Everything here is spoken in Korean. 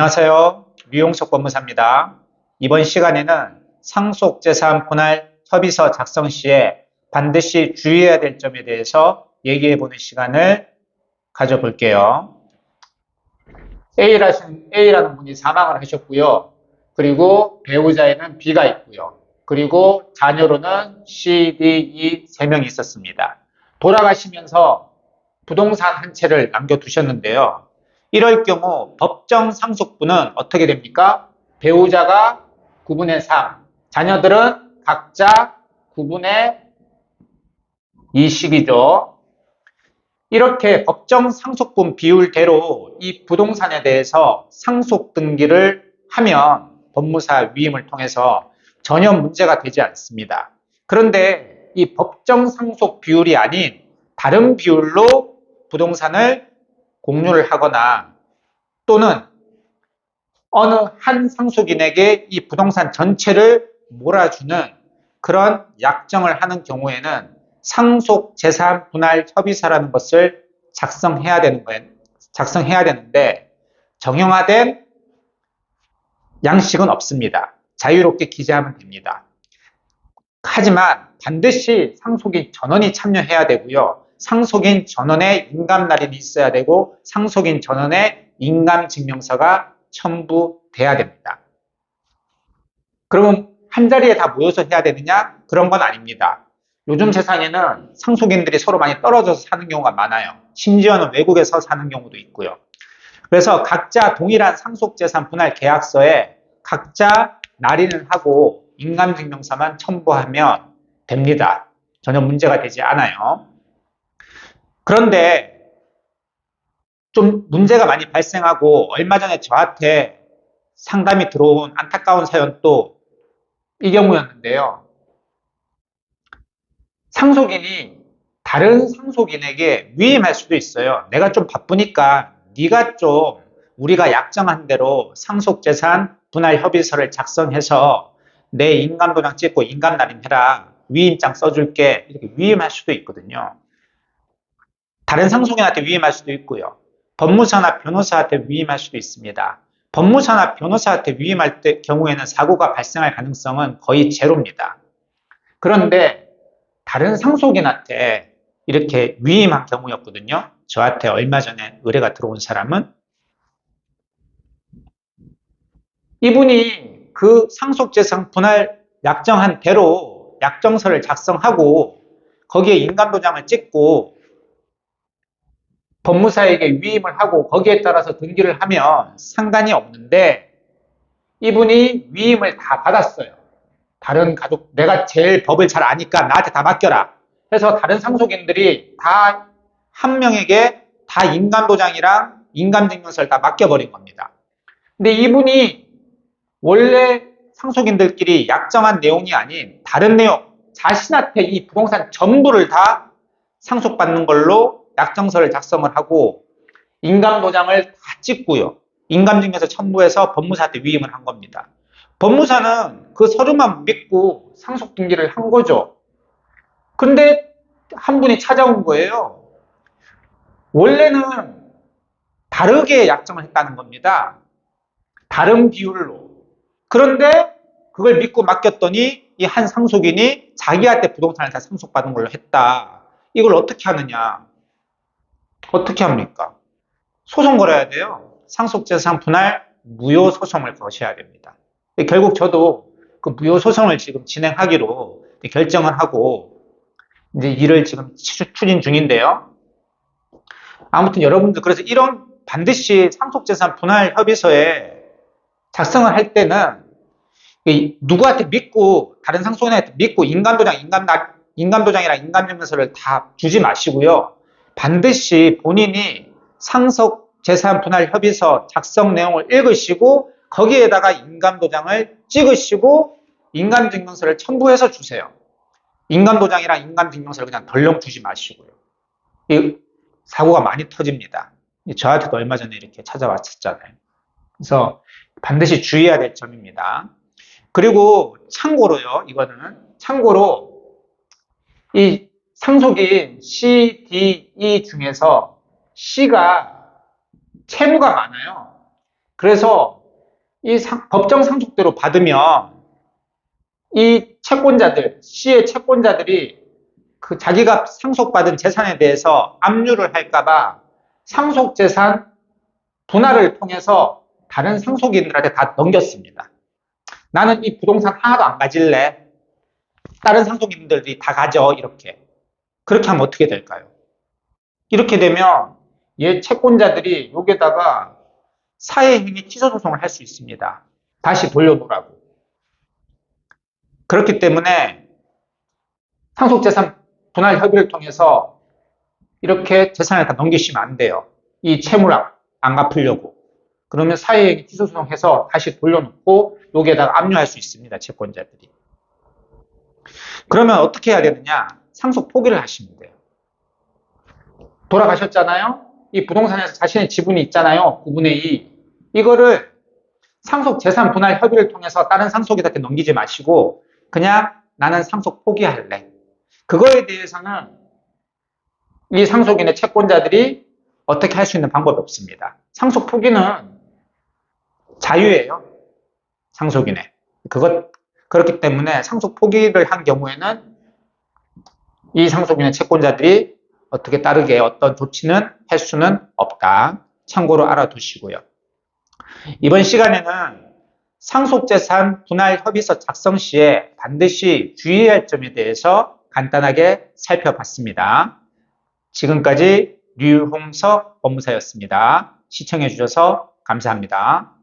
안녕하세요. 류용석 법무사입니다. 이번 시간에는 상속재산 분할 협의서 작성 시에 반드시 주의해야 될 점에 대해서 얘기해 보는 시간을 가져볼게요. A라신, A라는 분이 사망을 하셨고요. 그리고 배우자에는 B가 있고요. 그리고 자녀로는 C, D, E 세 명이 있었습니다. 돌아가시면서 부동산 한 채를 남겨두셨는데요. 이럴 경우 법정 상속분은 어떻게 됩니까? 배우자가 9분의 3, 자녀들은 각자 9분의 2씩이죠. 이렇게 법정 상속분 비율대로 이 부동산에 대해서 상속 등기를 하면 법무사 위임을 통해서 전혀 문제가 되지 않습니다. 그런데 이 법정 상속 비율이 아닌 다른 비율로 부동산을 공유를 하거나 또는 어느 한 상속인에게 이 부동산 전체를 몰아주는 그런 약정을 하는 경우에는 상속 재산 분할 협의서라는 것을 작성해야 되는 거예요. 작성해야 되는데 정형화된 양식은 없습니다. 자유롭게 기재하면 됩니다. 하지만 반드시 상속인 전원이 참여해야 되고요. 상속인 전원의 인감 날인이 있어야 되고 상속인 전원의 인감 증명서가 첨부돼야 됩니다. 그러면 한 자리에 다 모여서 해야 되느냐? 그런 건 아닙니다. 요즘 세상에는 상속인들이 서로 많이 떨어져서 사는 경우가 많아요. 심지어는 외국에서 사는 경우도 있고요. 그래서 각자 동일한 상속재산 분할 계약서에 각자 날인을 하고 인감증명서만 첨부하면 됩니다. 전혀 문제가 되지 않아요. 그런데 좀 문제가 많이 발생하고 얼마 전에 저한테 상담이 들어온 안타까운 사연도 이 경우였는데요. 상속인이 다른 상속인에게 위임할 수도 있어요. 내가 좀 바쁘니까 네가 좀 우리가 약정한 대로 상속재산 분할 협의서를 작성해서 내 인감도장 찍고 인감날인해라. 위임장 써줄게. 이렇게 위임할 수도 있거든요. 다른 상속인한테 위임할 수도 있고요. 법무사나 변호사한테 위임할 수도 있습니다. 법무사나 변호사한테 위임할 때 경우에는 사고가 발생할 가능성은 거의 제로입니다. 그런데 다른 상속인한테 이렇게 위임한 경우였거든요. 저한테 얼마 전에 의뢰가 들어온 사람은 이분이 그 상속재산 분할 약정한 대로 약정서를 작성하고 거기에 인감도장을 찍고 법무사에게 위임을 하고 거기에 따라서 등기를 하면 상관이 없는데 이분이 위임을 다 받았어요. 다른 가족, 내가 제일 법을 잘 아니까 나한테 다 맡겨라. 해서 다른 상속인들이 다 한 명에게 다 인감도장이랑 인감증명서를 다 맡겨버린 겁니다. 근데 이분이 원래 상속인들끼리 약정한 내용이 아닌 다른 내용, 자신한테 이 부동산 전부를 다 상속받는 걸로 약정서를 작성을 하고 인감 도장을 다 찍고요. 인감증명서 첨부해서 법무사한테 위임을 한 겁니다. 법무사는 그 서류만 믿고 상속 등기를 한 거죠. 근데 한 분이 찾아온 거예요. 원래는 다르게 약정을 했다는 겁니다. 다른 비율로. 그런데 그걸 믿고 맡겼더니 이 한 상속인이 자기한테 부동산을 다 상속받은 걸로 했다. 이걸 어떻게 하느냐? 어떻게 합니까? 소송 걸어야 돼요. 상속재산 분할 무효 소송을 거셔야 됩니다. 결국 저도 그 무효 소송을 지금 진행하기로 결정을 하고 이제 일을 지금 추진 중인데요. 아무튼 여러분들 그래서 이런 반드시 상속재산 분할 협의서에 작성을 할 때는 누구한테 믿고 다른 상속인한테 믿고 인감도장, 인감 인감도장이랑 인감증명서를 다 주지 마시고요. 반드시 본인이 상속 재산 분할 협의서 작성 내용을 읽으시고 거기에다가 인감 도장을 찍으시고 인감 증명서를 첨부해서 주세요. 인감 도장이랑 인감 증명서를 그냥 덜렁 주지 마시고요. 이 사고가 많이 터집니다. 저한테도 얼마 전에 이렇게 찾아왔었잖아요. 그래서 반드시 주의해야 될 점입니다. 그리고 참고로요, 이거는 참고로 이 상속인 C, D, E 중에서 C가 채무가 많아요. 그래서 이 상- 법정 상속대로 받으면 이 채권자들, 시의 채권자들이 그 자기가 상속받은 재산에 대해서 압류를 할까봐 상속재산 분할을 통해서 다른 상속인들한테 다 넘겼습니다. 나는 이 부동산 하나도 안 가질래. 다른 상속인들이 다 가져. 이렇게. 그렇게 하면 어떻게 될까요? 이렇게 되면 얘 채권자들이 여기에다가 사회행위 취소 소송을 할 수 있습니다. 다시 돌려놓으라고. 그렇기 때문에 상속재산 분할 협의를 통해서 이렇게 재산을 다 넘기시면 안 돼요. 이 채무를 안- 안 갚으려고. 그러면 사회행위 취소 소송해서 다시 돌려놓고 여기에다가 압류할 수 있습니다. 채권자들이. 그러면 어떻게 해야 되느냐? 상속 포기를 하시면 돼요. 돌아가셨잖아요? 이 부동산에서 자신의 지분이 있잖아요. 9분의 2. 이거를 상속 재산 분할 협의를 통해서 다른 상속인한테 넘기지 마시고 그냥 나는 상속 포기할래. 그거에 대해서는 이 상속인의 채권자들이 어떻게 할 수 있는 방법이 없습니다. 상속 포기는 자유예요. 상속인의. 그것, 그렇기 때문에 상속 포기를 한 경우에는 이 상속인의 채권자들이 어떻게 따르게 어떤 조치는 할 수는 없다. 참고로 알아두시고요. 이번 시간에는 상속재산 분할 협의서 작성 시에 반드시 주의해야 할 점에 대해서 간단하게 살펴봤습니다. 지금까지 류홍석 법무사였습니다. 시청해 주셔서 감사합니다.